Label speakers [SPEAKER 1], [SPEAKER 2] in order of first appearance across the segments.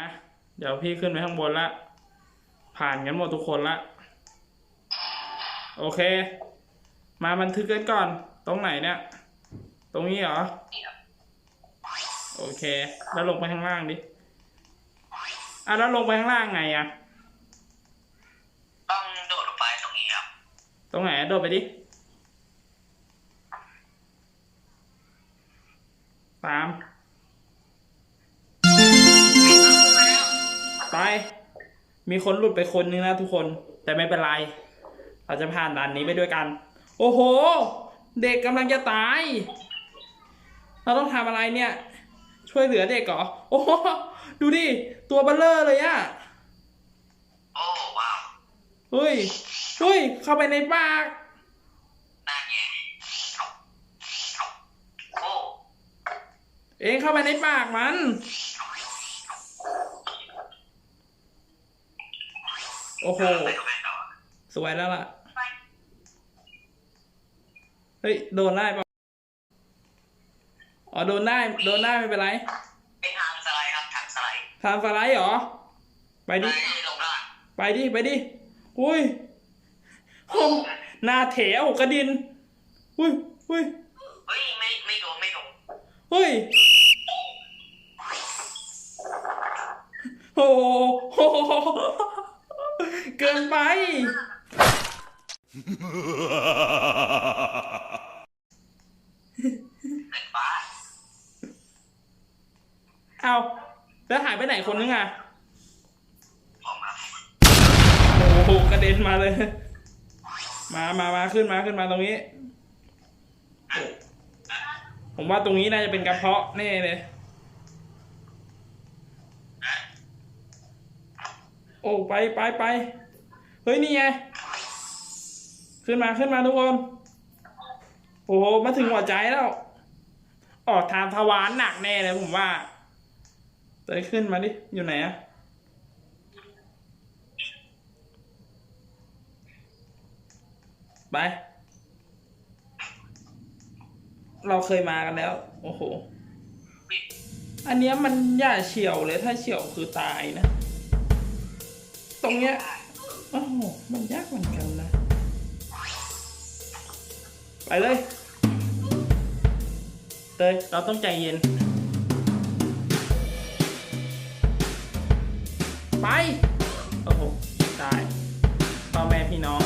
[SPEAKER 1] นะเดี๋ยวพี่ขึ้นไปข้างบนละ ผ่านกันหมดทุกคนละ โอเค มาบันทึกกันก่อน ตรงไหนเนี่ย ตรงนี้เหรอ โอเค แล้วลงไปข้างล่างดิ อะแล้วลงไปข้างล่างไงอะ
[SPEAKER 2] ต้องโดดลงไปตรงนี้ครับ
[SPEAKER 1] ตรงไหนโดดไปดิ ตาม มีคนหลุดไปคนนึงนะทุกคน แต่ไม่เป็นไร เราจะผ่านด่านนี้ไปด้วยกัน โอ้โห เด็กกำลังจะตาย เราต้องทำอะไรเนี่ย ช่วยเหลือเด็กเหรอ โอ้โห ดูดิ ตัวเบลเลอร์เลยอะ
[SPEAKER 2] โอ้ว้าว
[SPEAKER 1] เฮ้ยเฮ้ย เข้าไปในปาก
[SPEAKER 2] น่าแง่โอ้
[SPEAKER 1] เองเข้าไปในปากมัน โอ้โห
[SPEAKER 2] ไปตรงไหนต่อ
[SPEAKER 1] สวยแล้วล่ะ เฮ้ย โดนได้ปะอ๋อ โดนได้ โดนได้ไม่เป็นไร
[SPEAKER 2] เป็นทางสไลด์ครับทางสไลด์
[SPEAKER 1] ทางสไลด์เหรอ ไปดิ
[SPEAKER 2] ได้ลงล่าง
[SPEAKER 1] ไปดิ ไปดิ อุ้ยโอ้หน้าแถวกระดิน อุ้ยอุ้ย
[SPEAKER 2] เฮ้ย ไม่ ไม่โดนไม่โดน
[SPEAKER 1] เฮ้ยโอ้โห เกินไป
[SPEAKER 2] เอ้า
[SPEAKER 1] เอาแล้วหายไปไหนคนนึงอะโอ้โหกระเด็นมาเลย มามามาขึ้นมาขึ้นมาตรงนี้ ผมว่าตรงนี้น่าจะเป็นกระเพาะแน่เลย โอ้ไปไปไป เฮ้ยนี่ไงขึ้นมาขึ้นมาทุกคน โอ้โหมาถึงหัวใจแล้ว ออกทางทวารหนักแน่เลยผมว่าเตยขึ้นมาดิ อยู่ไหนอะไป เราเคยมากันแล้ว โอ้โห อันเนี้ยมันอย่าเฉียวเลย ถ้าเฉียวคือตายนะ ตรงเนี้ย โอ้โหมันยากเหมือนกันนะ ไปเลย เตย เราต้องใจเย็น ไป โอ้โห ตายพ่อแม่พี่น้อง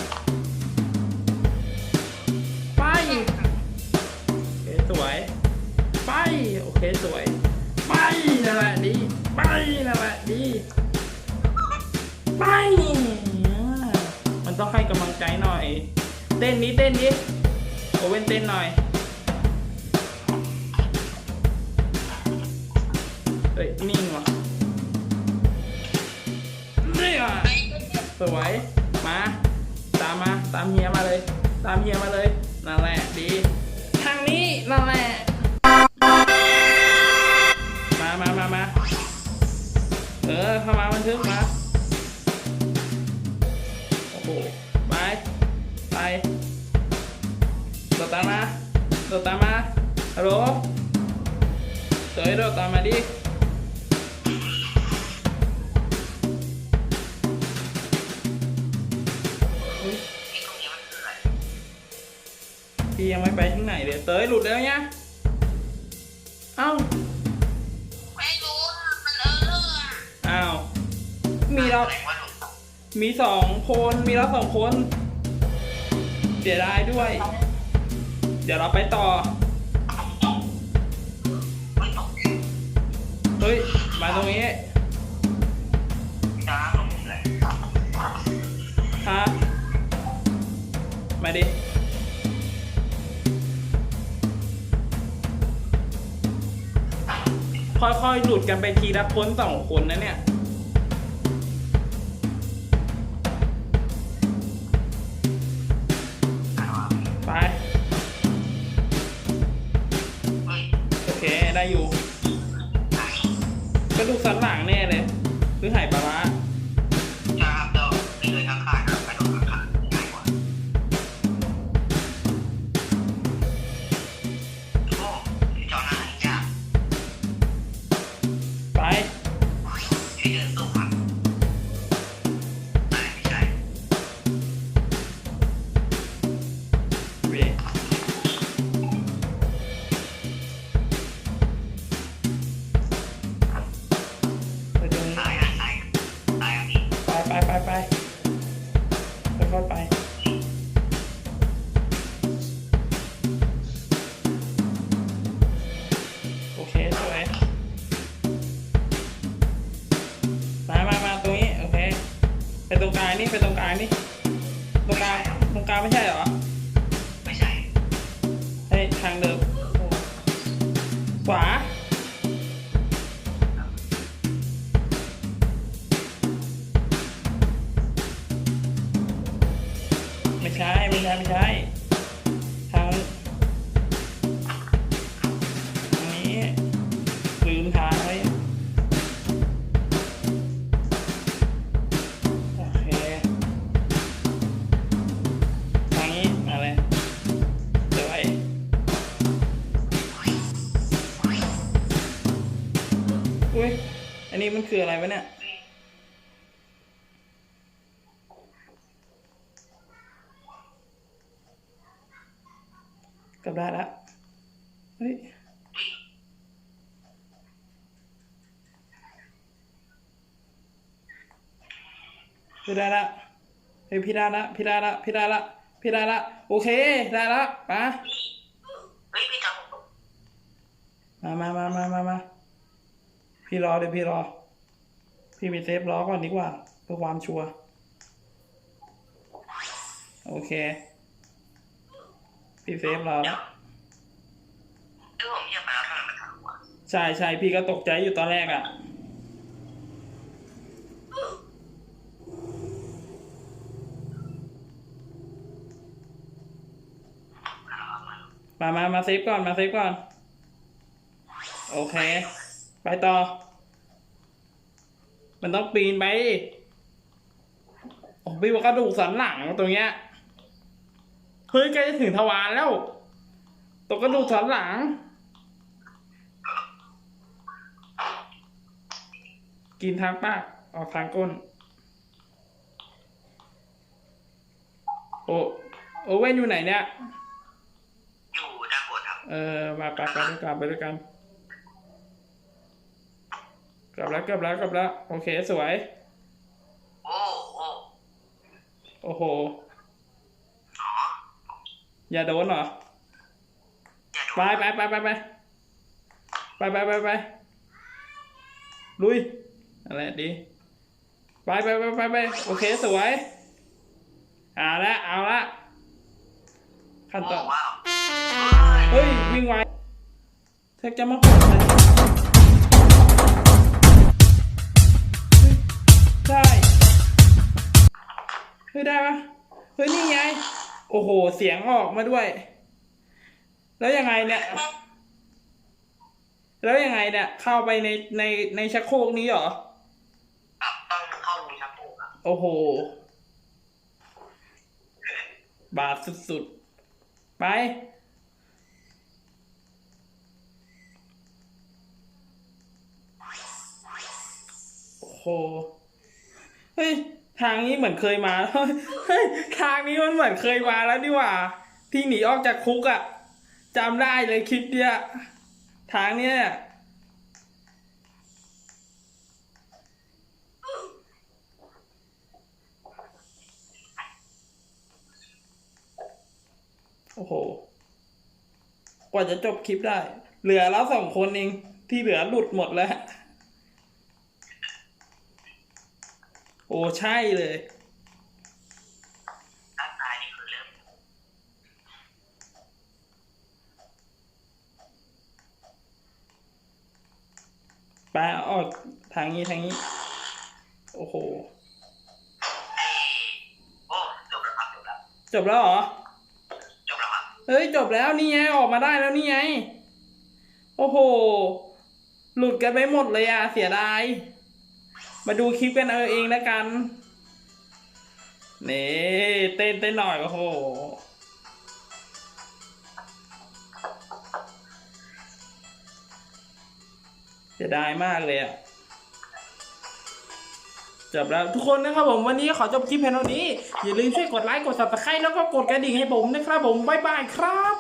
[SPEAKER 1] นนี้เต้นนี้โอเว่นเต้นหน่อยเฮ้ยนิ่งว่ะนี่อะสวยมา ตามมาตามเฮียมาเลย ตามเฮียมาเลยนั่นแหละดีทางนี้นั่นแหละมามามามาเออเข้ามาบันทึกมา ดตามมาโดดตามมาฮัลโหลเตยโดดตามมาดิอุ๊ย
[SPEAKER 2] ที่ตรงนี้มันคืออะไร
[SPEAKER 1] พี่ยังไม่ไปที่ไหนเลยเตยหลุดแล้วเนี่ยเอ้า
[SPEAKER 2] ไม่รู้อะมันเออ
[SPEAKER 1] อ้าวมีเรามีสองคนมีเราสองคนเสียดายด้วย เดี๋ยวเราไปต่อ เฮ้ย มาตรงนี้ฮะมาดิค่อยๆหลุดกันไปทีละคนสองคนนะเนี่ย หรือหายป ตรงกลางนี่ไปตรงกลางนี่ตรงกลางตรงกลางไม่ใช่เหรอ นนี้มันคืออะไรวะเนี่ย กลับได้แล้วเฮ้ยพี่ได้ละเฮ้ยพี่ได้ละพี่ได้ละพี่ได้ละพี่ได้ละโอเค ได้ละไปะ
[SPEAKER 2] เฮ้ยพี่จำผม
[SPEAKER 1] มามามามามามา พี่รอเดี๋ยวพี่รอ พี่มีเซฟรอก่อนดีกว่า เพื่อความชัวร์โอเค พี่เซฟรอแล้ว
[SPEAKER 2] เอ้ยผมเงียบไปแล้วทำไมมันทันวะ
[SPEAKER 1] ใช่ใช่พี่ก็ตกใจอยู่ตอนแรกอะ่ะมามามาเซฟก่อน มาเซฟก่อน โอเค ไปต่อ มันต้องปีนไปโอ้พี่ว่ากระดูกสันหลังตรงเนี้ย เฮ้ยใกล้จะถึงทวารแล้วตรงกระดูกสันหลัง กินทางปากออกทางก้น โอโอเว่นอยู่ไหนเนี่ย
[SPEAKER 2] อยู่ด้านบนครับ
[SPEAKER 1] เออ มาไปไปด้วยกันไปด้วยกัน กลับแล้วกลับแล้วกลับแล้วโอเคสวย
[SPEAKER 2] โอ้โอ้
[SPEAKER 1] โอ้โห
[SPEAKER 2] อ๋อ
[SPEAKER 1] อย่าโดนเหรอ
[SPEAKER 2] อย่าโดน
[SPEAKER 1] ไปไปไปไปไปไปไปไปไปลุยอะไรดีไปไปไปไปไปโอเคสวยเอาละเอาละขั้นต
[SPEAKER 2] โอ้
[SPEAKER 1] อน
[SPEAKER 2] ว้าว
[SPEAKER 1] เฮ้ยวิ่งไวเธอจะมาหดเลยเฮ้ย ปะเฮ้ยนี่ไง โอ้โห เสียงออกมาด้วย แล้วยังไงเนี่ย แล้วยังไงเนี่ย เข้าไปในในในชักโครกนี้เหรอ
[SPEAKER 2] ครับต้องเข้ารูชักโครกครับ
[SPEAKER 1] โอ้โห บาดสุดๆ ไป โอ้โห เฮ้ย ทางนี้เหมือนเคยมา ทางนี้มันเหมือนเคยมาแล้วนี่หว่า ที่หนีออกจากคุกอะ่ะจำได้เลยคลิปเนี้ยทางเนี้ยโอ้โห กว่าจะจบคลิปได้ เหลือแล้วสองคนเอง ที่เหลือหลุดหมดแล้ว โอ้ใช่เลย
[SPEAKER 2] ด้านซ้ายนี่คือเริ่ม
[SPEAKER 1] ไปออกทางนี้ทางนี้ โอ้โห
[SPEAKER 2] เอ้ยโอ้จบแล้วครับจบแล้ว
[SPEAKER 1] จบแล้วเหรอ
[SPEAKER 2] จบแล้วครับ
[SPEAKER 1] เฮ้ยจบแล้วนี่ไงออกมาได้แล้วนี่ไง โอ้โห หลุดกันไปหมดเลยอะเสียดาย มาดูคลิปกันเอาเองแล้วกันนี่เต้นเต้นหน่อยโอ้โหเสียดายมากเลยอะจบแล้วทุกคนนะครับผมวันนี้ขอจบคลิปเพียงเท่านี้ อย่าลืมช่วยกดไลค์กด subscribe แล้วก็กดกระดิ่งให้ผมนะครับผม บ๊ายบายครับ